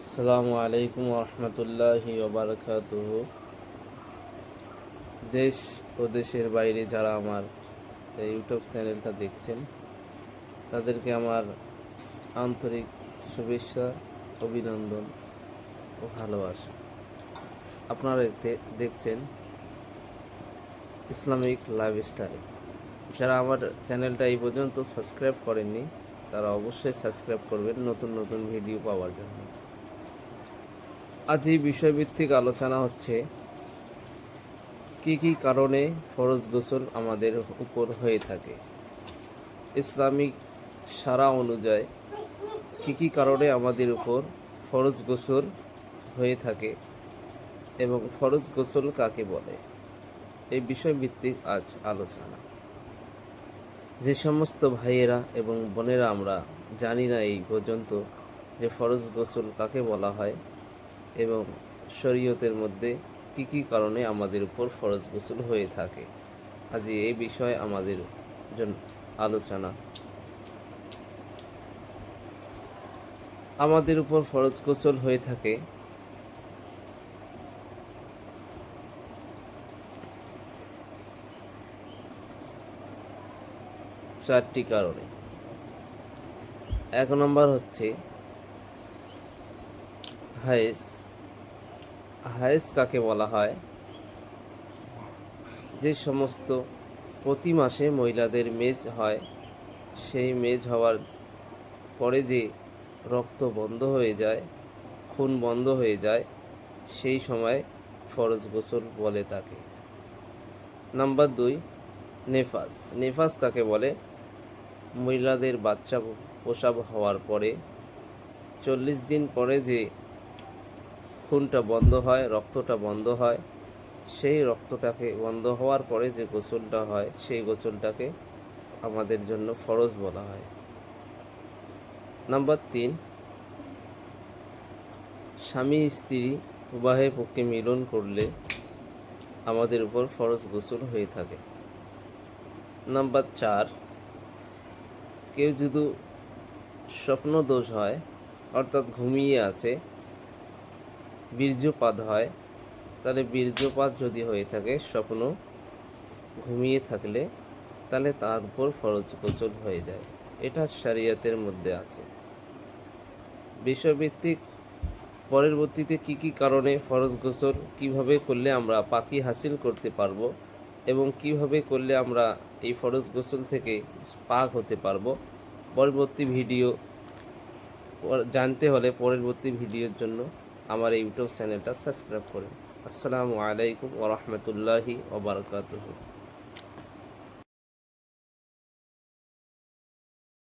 আসসালামু আলাইকুম রহমতুল্লাহি ওবরকাত দেশ ও দেশের বাইরে যারা আমার ইউটিউব চ্যানেলটা দেখছেন, তাদেরকে আমার আন্তরিক শুভেচ্ছা, অভিনন্দন ও ভালোবাসা। আপনারা দেখছেন ইসলামিক লাইফস্টাইল। যারা আমার চ্যানেলটা এই পর্যন্ত সাবস্ক্রাইব করেননি, তারা অবশ্যই সাবস্ক্রাইব করবেন নতুন নতুন ভিডিও পাওয়ার জন্য। আজ এই বিষয়ভিত্তিক আলোচনা হচ্ছে, কি কি কারণে ফরজ গোসল আমাদের উপর হয়ে থাকে। ইসলামিক সারা অনুযায়ী কি কি কারণে আমাদের উপর ফরজ গোসল হয়ে থাকে এবং ফরজ গোসল কাকে বলে? এই বিষয়ভিত্তিক আজ আলোচনা। যে সমস্ত ভাইয়েরা এবং বোনেরা আমরা জানি না এই পর্যন্ত যে ফরজ গোসল কাকে বলা হয় এবং শরীয়তের মধ্যে কি কি কারণে আমাদের উপর ফরজ গোসল হয়ে থাকে। আজ এই বিষয়ে আমাদের জন্য আলোচনা। আমাদের উপর ফরজ গোসল হয়ে থাকে। চারটি কারণে। এক নম্বর হচ্ছে হায়েস হায়েস কাকে বলা হয়? যে সমস্ত প্রতি মাসে মহিলাদের মেজ হয়, সেই মেজ হওয়ার পরে যে রক্ত বন্ধ হয়ে যায়, খুন বন্ধ হয়ে যায়, সেই সময় ফরজ গোসল বলে তাকে। নাম্বার দুই, নেফাস। নেফাস কাকে বলে? মহিলাদের বাচ্চা প্রসাব হওয়ার পরে, চল্লিশ দিন পরে যে খুনটা বন্ধ হয়, রক্তটা বন্ধ হয়। সেই রক্তটাকে বন্ধ হওয়ার পরে যে গোসলটা হয়, সেই গোসলটাকে আমাদের জন্য ফরজ বলা হয়। নাম্বার তিন, স্বামী স্ত্রী উভয়ের পক্ষে মিলন করলে আমাদের উপর ফরজ গোসল হয়ে থাকে। নাম্বার চার, কেউ যদি স্বপ্ন দোষ হয়, অর্থাৎ ঘুমিয়ে আছে বীর্যপাত হয়, তাহলে বীর্যপাত যদি হয়ে থাকে, স্বপ্ন ঘুমিয়ে থাকলে, তাহলে তার উপর ফরজ গোসল হয়ে যায়। এটা শরিয়তের মধ্যে আছে। বিষয়ভিত্তিক পরবর্তীতে কি কি কারণে ফরজ গোসল কীভাবে করলে আমরা পাখি হাসিল করতে পারব এবং কীভাবে করলে আমরা এই ফরজ গোসল থেকে পাক হতে পারব, পরবর্তী ভিডিও জানতে হলে পরবর্তী ভিডিওর জন্য আমার ইউটিউব চ্যানেলটা সাবস্ক্রাইব করুন। আসসালামু আলাইকুম ওরহমতুল্লাহি ওবরকাতুহ